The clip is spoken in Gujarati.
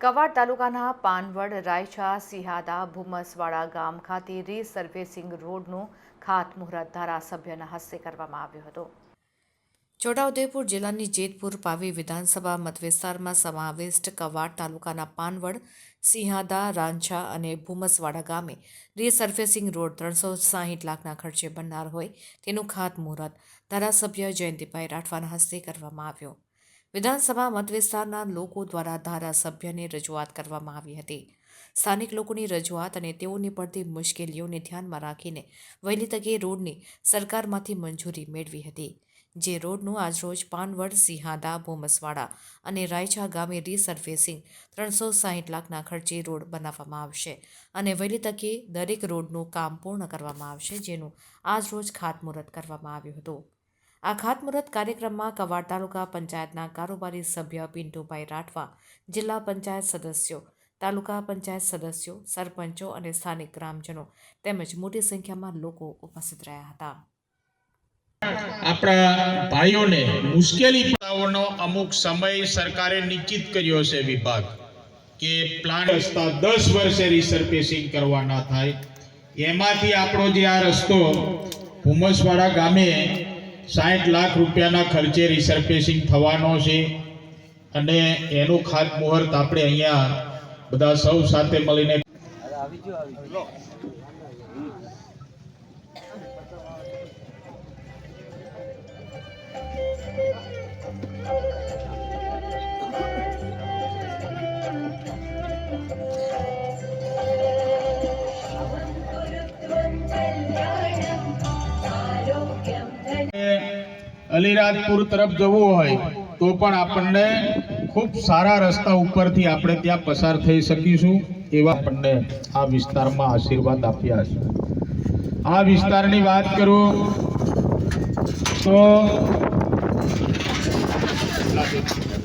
કવાડ તાલુકાના પાનવડ, રાયછા, સિહાદા, ભૂમસવાડા ગામ ખાતે રી રીસર્વિસિંગ રોડનું ખાતમુહૂર્ત ધારાસભ્યના હસ્તે કરવામાં આવ્યું હતું. છોટાઉદેપુર જિલ્લાની જેતપુર પાવી વિધાનસભા મતવિસ્તારમાં સમાવિષ્ટ કવાડ તાલુકાના પાનવડ, સિંહાદા, રાંછા અને ભૂમસવાડા ગામે રીસર્ફેસિંગ રોડ ત્રણસો સાહીઠ લાખના ખર્ચે બનનાર હોય તેનું ખાતમુહૂર્ત ધારાસભ્ય જયંતિભાઈ રાઠવાના હસ્તે કરવામાં આવ્યું. વિધાનસભા મતવિસ્તારના લોકો દ્વારા ધારાસભ્યને રજૂઆત કરવામાં આવી હતી. સ્થાનિક લોકોની રજૂઆત અને તેઓની પડતી મુશ્કેલીઓને ધ્યાનમાં રાખીને વહેલી તકે રોડની સરકારમાંથી મંજૂરી મેળવી હતી. જે રોડનું આજરોજ પાનવડ, સિંહાદા, ભોમસવાડા અને રાયછા ગામે રીસર્ફેસિંગ ત્રણસો સાહીઠ લાખના ખર્ચે રોડ બનાવવામાં આવશે અને વહેલી તકે દરેક રોડનું કામ પૂર્ણ કરવામાં આવશે જેનું આજરોજ ખાતમુહૂર્ત કરવામાં આવ્યું હતું. આ ખાતમુહૂર્ત કાર્યક્રમમાં કવાડ તાલુકા પંચાયતના કારોબારી સભ્ય પિન્ટુભાઈ રાઠવા, જિલ્લા પંચાયત સદસ્યો, તાલુકા પંચાયત સદસ્યો, સરપંચો અને સ્થાનિક ગ્રામજનો તેમજ મોટી સંખ્યામાં લોકો ઉપસ્થિત રહ્યા હતા. આપણા ભાઈઓને મુશ્કેલી પડાવવાનો અમુક સમય સરકારે નિશ્ચિત કર્યો છે વિભાગ કે પ્લાન રસ્તા દસ વર્ષે રિસર્ફેસિંગ કરવાના થાય. એમાંથી આપણો જે આ રસ્તો હુમસવાડા ગામે સાઠ લાખ રૂપિયાના ખર્ચે રિસર્ફેસિંગ થવાનો છે અને એનું ખાતમુહૂર્ત આપણે અહીંયા બધા સૌ સાથે મળીને અલીરાજપુર તરફ જવું હોય તો પણ આપણને ખૂબ સારા રસ્તા ઉપરથી આપણે ત્યાં પસાર થઈ શકીશું એવા આપણને આ વિસ્તારમાં આશીર્વાદ આપ્યા છે. આ વિસ્તારની વાત કરું તો natin.